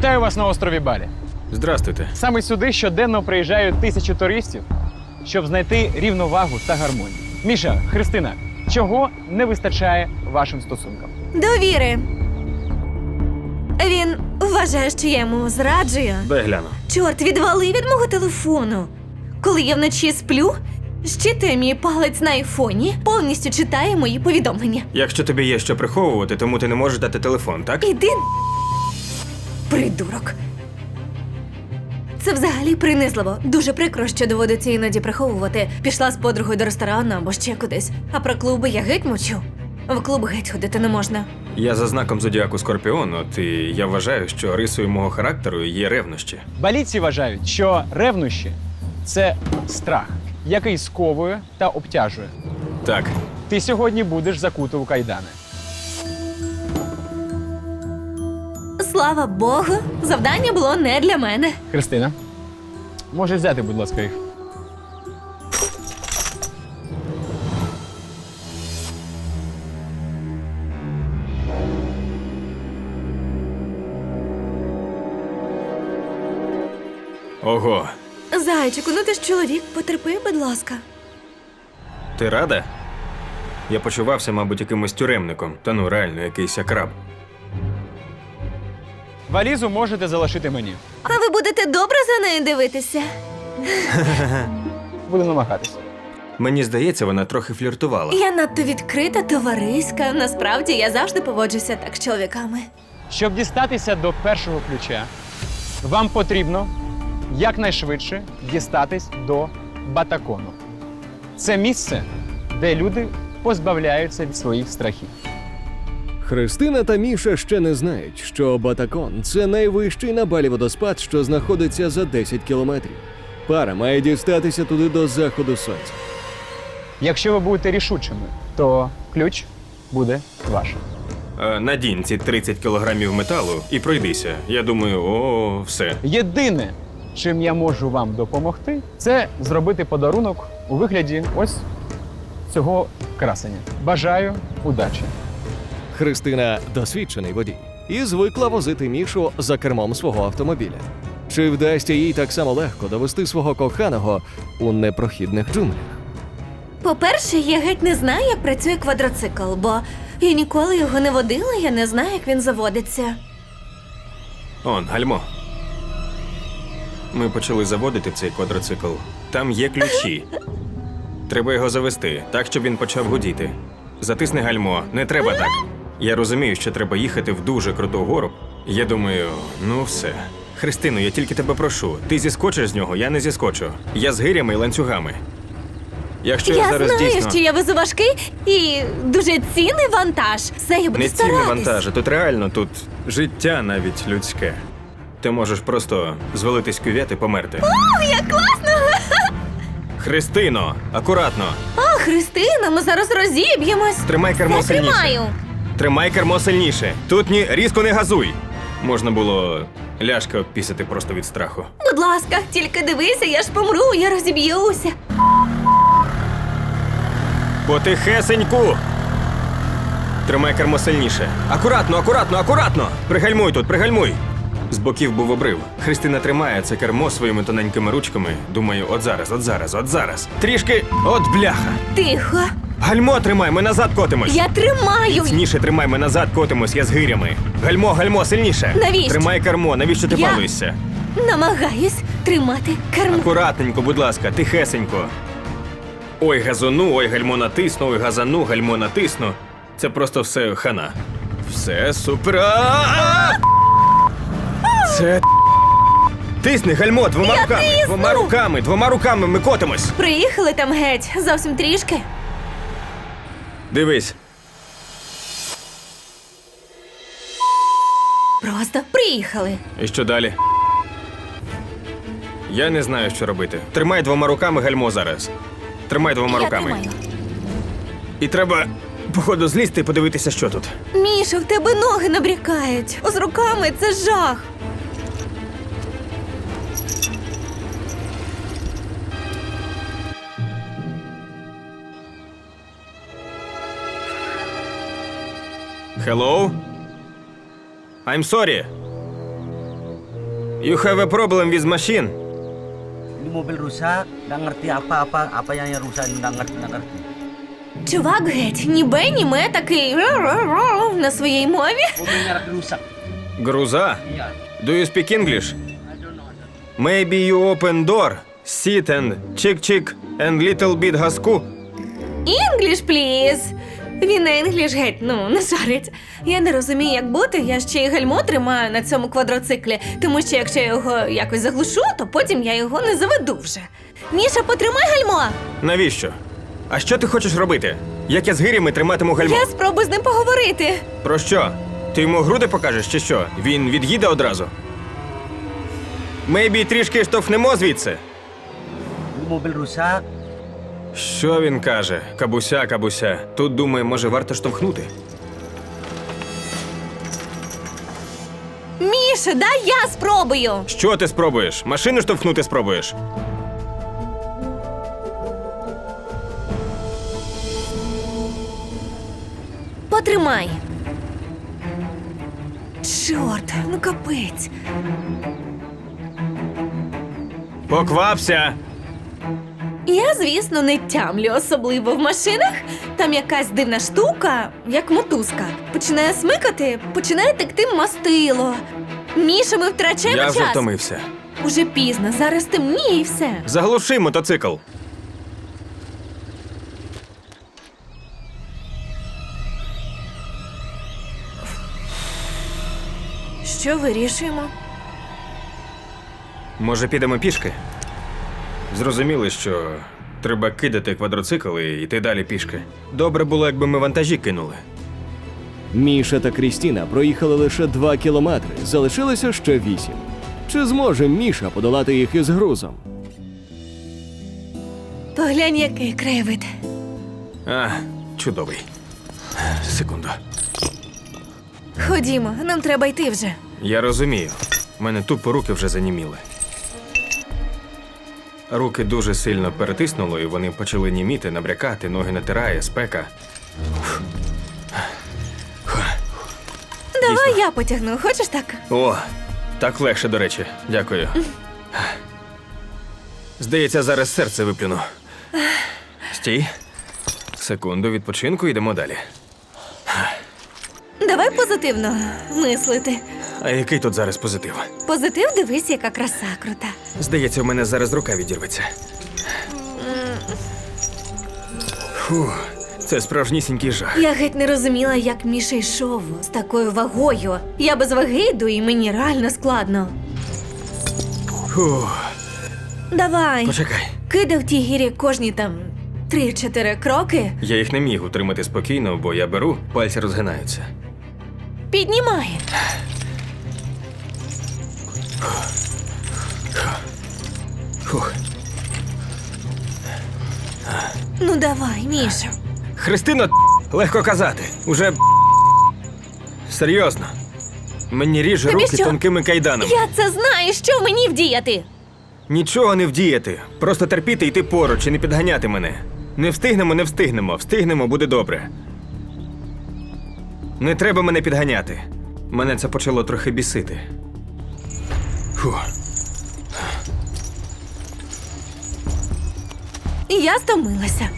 Вітаю вас на острові Балі. Здрастуйте. Саме сюди щоденно приїжджають тисячі туристів, щоб знайти рівновагу та гармонію. Міша, Христина, чого не вистачає вашим стосункам? Довіри. Він вважає, що я йому зраджую. Дай гляну. Чорт, відвали від мого телефону. Коли я вночі сплю, щитує мій палець на айфоні, повністю читає мої повідомлення. Якщо тобі є що приховувати, тому ти не можеш дати телефон, так? Іди. Придурок. Це взагалі принизливо. Дуже прикро, що доводиться іноді приховувати. Пішла з подругою до ресторану або ще кудись. А про клуби я геть мовчу. В клуб геть ходити не можна. Я за знаком зодіаку Скорпіон, от і я вважаю, що рисою мого характеру є ревнощі. Балійці вважають, що ревнощі це страх, який сковує та обтяжує. Так, Ти сьогодні будеш закуто у кайдани. Слава Богу, завдання було не для мене. Христина, можеш взяти, будь ласка, їх. ого, Зайчику, ну ти ж чоловік, потерпи, будь ласка. ти рада? Я почувався, мабуть, якимось тюремником, та ну реально якийсь акраб. Валізу можете залишити мені. А ви будете добре за нею дивитися? Буду намагатися. Мені здається, вона трохи фліртувала. Я надто відкрита, товариська. Насправді я завжди поводжуся так з чоловіками. Щоб дістатися до першого ключа, вам потрібно якнайшвидше дістатись до Батакону. Це місце, де люди позбавляються від своїх страхів. Христина та Міша ще не знають, що Батакон це найвищий на балі водоспад, що знаходиться за 10 кілометрів. Пара має дістатися туди до заходу сонця. Якщо ви будете рішучими, то ключ буде ваш. Е, надінь ці 30 кілограмів металу і пройдися. Я думаю, о, все. Єдине, чим я можу вам допомогти, це зробити подарунок у вигляді ось цього красення. Бажаю удачі! Христина досвідчений водій і звикла возити Мішу за кермом свого автомобіля. Чи вдасться їй так само легко довести свого коханого у непрохідних джунглях? По-перше, я геть не знаю, як працює квадроцикл, бо я ніколи його не водила, я не знаю, як він заводиться. Он, гальмо. Ми почали заводити цей квадроцикл. Там є ключі. Треба його завести, так, щоб він почав гудіти. Затисни гальмо, не треба так. Я розумію, що треба їхати в дуже круту гору. Я думаю, ну все. Христино, я тільки тебе прошу. Ти зіскочиш з нього, я не зіскочу. Я з гирями і ланцюгами. Якщо я, я зараз знаю, дійсно що я везу важкий і дуже цінний вантаж. Все я буду не старатись. вантажі, тут реально тут життя навіть людське. Ти можеш просто звалитись в кювет і померти. О, як класно! Христино, акуратно. А, Христина, ми зараз розіб'ємось. Тримай кермо сильніше. тримаю. Тримай кермо сильніше. Тут ні різко не газуй. Можна було ляшка обпісити просто від страху. Будь ласка, тільки дивися, я ж помру, я розіб'юся. Потихесеньку. Тримай кермо сильніше. Акуратно, акуратно, акуратно. Пригальмуй тут, пригальмуй. З боків був обрив. Христина тримає це кермо своїми тоненькими ручками. Думаю, от зараз, от зараз, от зараз. Трішки. От бляха. Тихо. Гальмо тримай, ми назад котимось. Я тримаю. Міцніше тримай, ми назад котимось, я з гирями. Гальмо, гальмо, сильніше. Навіщо? Тримай кермо, навіщо ти Я- балуєшся? Намагаюсь тримати кермо. Акуратненько, будь ласка, тихесенько. Ой, газону, ой, гальмо натисну, ой, газану, гальмо натисну. Це просто все хана. Все супер. Це. Тисни гальмо двома Я руками. тисну! Двома руками, двома руками ми котимось. Приїхали там геть, зовсім трішки. Дивись, Просто приїхали. і що далі? Я не знаю, що робити. Тримай двома руками гальмо зараз. Тримай двома Я руками. тримаю. І треба, походу, злізти і подивитися, що тут. Міша, в тебе ноги набрякають. З руками це жах. Hello? I'm sorry. You have a problem with machine. Ini mobil rusak, nggak ngerti apa-apa, apa yang yang rusak, nggak ngerti, nggak ngerti. Чувак геть, ні бе, ні ме такий «ра-ра-ра» на своїй мові. Mobilnya lagi rusak. Груза. Iya. Do you speak English? Maybe you open door, sit and chick-chick and little bit газку. English, please. Він на інгліш геть, ну, не шарить. Я не розумію, як бути, я ще й гальмо тримаю на цьому квадроциклі, тому що якщо я його якось заглушу, то потім я його не заведу вже. Міша, потримай гальмо! Навіщо? А що ти хочеш робити? Як я з гирями триматиму гальмо? Я спробую з ним поговорити. Про що? Ти йому груди покажеш чи що? Він від'їде одразу. Мейбі трішки штовхнемо звідси. Що він каже? Кабуся, кабуся. Тут думає, може варто штовхнути. Міша, дай я спробую. Що ти спробуєш? Машину штовхнути спробуєш? Потримай. Чорт, ну капець. Поквапся! Я, звісно, не тямлю, особливо в машинах. Там якась дивна штука, як мотузка. Починає смикати, починає текти мастило. Міша, ми втрачаємо Я вже час. втомився. Уже пізно, зараз темніє і все. Заглуши мотоцикл. Що вирішуємо? Може, підемо пішки? Зрозуміли, що треба кидати квадроцикл і йти далі пішки. Добре було, якби ми вантажі кинули. Міша та Крістіна проїхали лише 2 кілометри, залишилося ще 8. Чи зможе Міша подолати їх із грузом? Поглянь, який краєвид. А, чудовий. Секунду. Ходімо, нам треба йти вже. Я розумію. У мене тупо руки вже заніміли. Руки дуже сильно перетиснуло, і вони почали німіти, набрякати, ноги натирає, спека. Давай я потягну, хочеш так? О, так легше, до речі. Дякую. Здається, зараз серце виплюну. Стій. Секунду відпочинку, йдемо далі. Давай позитивно мислити. А який тут зараз позитив? Позитив дивись, яка краса крута. Здається, у мене зараз рука відірветься. Фу, це справжнісінький жах. Я геть не розуміла, як Міша йшов з такою вагою. Я без ваги йду, і мені реально складно. Фу, Давай, почекай. кидай в тій гірі кожні там три-чотири кроки. Я їх не міг утримати спокійно, бо я беру, пальці розгинаються. Піднімай. Давай, Міша. Христино, легко казати. Уже серйозно. Мені ріже Тобі руки що? тонкими кайданами. Я це знаю, що мені вдіяти. Нічого не вдіяти. Просто терпіти йти поруч і не підганяти мене. Не встигнемо, не встигнемо. Встигнемо, буде добре. Не треба мене підганяти. Мене це почало трохи бісити. Фу. Я стомилася.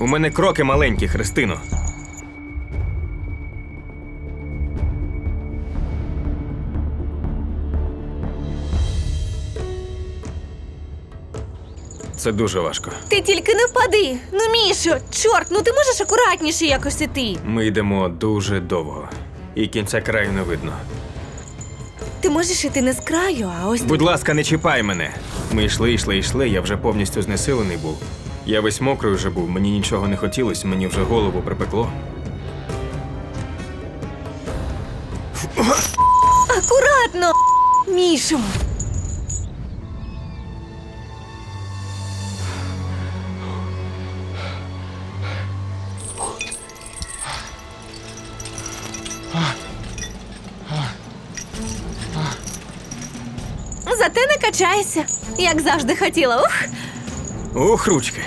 У мене кроки маленькі, Христино. Це дуже важко. Ти тільки не впади. Ну, Мішо, чорт, ну ти можеш акуратніше якось іти. Ми йдемо дуже довго, і кінця краю не видно. Ти можеш іти не з краю, а ось Будь ласка, не чіпай мене. Ми йшли, йшли, йшли, я вже повністю знесилений був. Я весь мокрий вже був, мені нічого не хотілося, мені вже голову припекло. акуратно. Мішо. Зате не качайся, як завжди хотіла. Ух, Ух, ручки.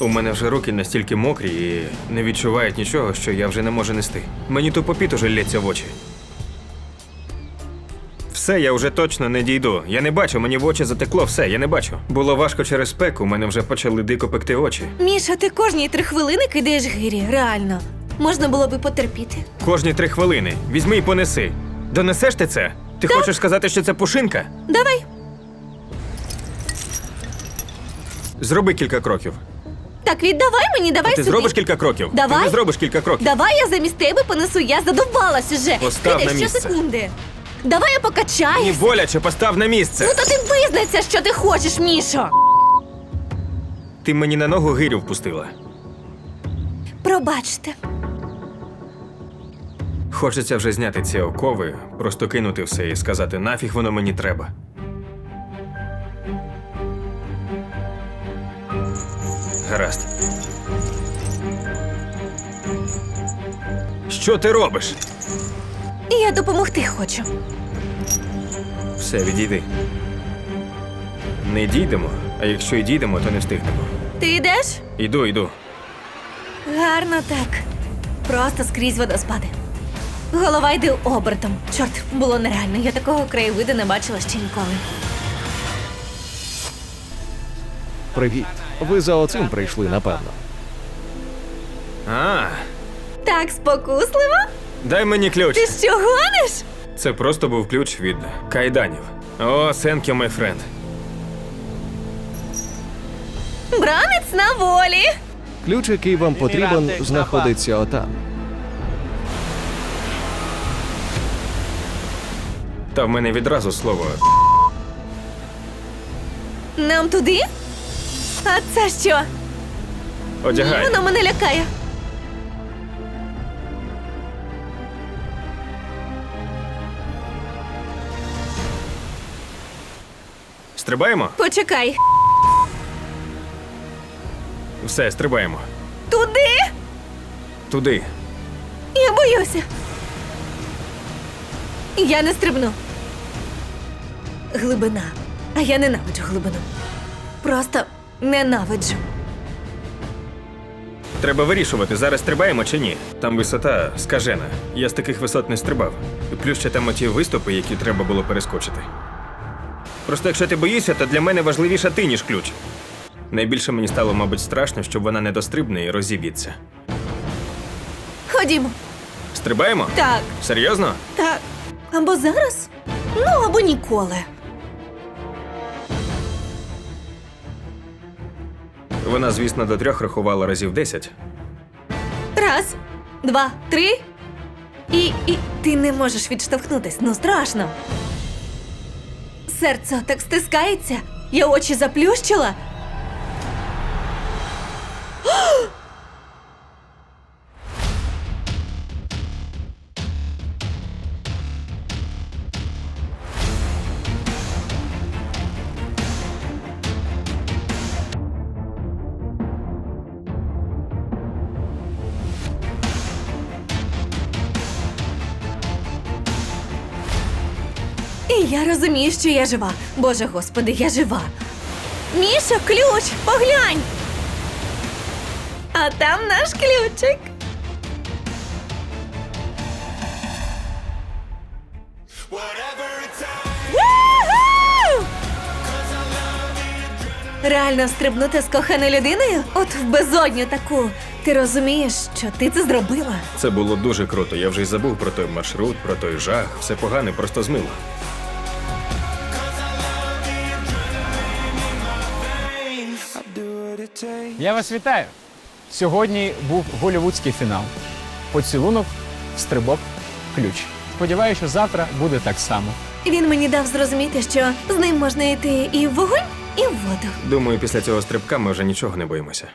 У мене вже руки настільки мокрі і не відчувають нічого, що я вже не можу нести. Мені тупо піт уже лється в очі. Все, я вже точно не дійду. Я не бачу, мені в очі затекло все, я не бачу. Було важко через спеку, у мене вже почали дико пекти очі. Міша, ти кожні три хвилини кидаєш гирі, реально. Можна було би потерпіти. Кожні три хвилини. Візьми і понеси. Донесеш ти це? Ти хочеш сказати, що це пушинка? Давай. Зроби кілька кроків. Так, віддавай мені, давай ти собі. зробиш кілька кроків? Давай. Ти не зробиш кілька кроків. Давай я замість тебе понесу, я задовбалась уже. Постав Кидай на місце. щосекунди. Давай я Мені покачаюсь. боляче, постав на місце. Ну то ти визнайся, що ти хочеш, Мішо. Ти мені на ногу гирю впустила. Пробачте. Хочеться вже зняти ці окови, просто кинути все і сказати, нафіг воно мені треба. Гаразд. Що ти робиш? Я допомогти хочу. Все, відійди. Не дійдемо, а якщо й дійдемо, то не встигнемо. Ти йдеш? Іду, іду. Гарно так. Просто скрізь водоспади. Голова йде обертом. Чорт, було нереально. Я такого краєвиду не бачила ще ніколи. Привіт. Ви за оцим прийшли, напевно. А, Так спокусливо? дай мені ключ. Ти що гониш? Це просто був ключ від кайданів. О, thank you, my friend. Бранець на волі. Ключ, який вам потрібен, знаходиться отам. Та в мене відразу слово. Нам туди? А це що? Одягай. Воно мене лякає. Стрибаємо? Почекай. Все, стрибаємо. Туди? Туди. Я боюся. Я не стрибну. Глибина. А я ненавиджу глибину. Просто ненавиджу. Треба вирішувати, зараз стрибаємо чи ні. Там висота скажена. Я з таких висот не стрибав. І плюс ще там оті виступи, які треба було перескочити. Просто якщо ти боїшся, то для мене важливіша ти, ніж ключ. Найбільше мені стало, мабуть, страшно, щоб вона не дострибне і розіб'ється. Ходімо. Стрибаємо? Так, Серйозно? так. Або зараз, ну або ніколи. Вона, звісно, до трьох рахувала разів десять. Раз, два, три. І, і ти не можеш відштовхнутись, ну страшно. Серце так стискається, я очі заплющила. Я розумію, що я жива. Боже господи, я жива. Міша, ключ, поглянь. А там наш ключик. Реально стрибнути з коханою людиною? От в безодню таку. Ти розумієш, що ти це зробила? Це було дуже круто. Я вже й забув про той маршрут, про той жах. Все погане, просто змило. Я вас вітаю. Сьогодні був голівудський фінал. Поцілунок, стрибок, ключ. Сподіваюся, що завтра буде так само. Він мені дав зрозуміти, що з ним можна йти і в вогонь, і в воду. Думаю, після цього стрибка ми вже нічого не боїмося.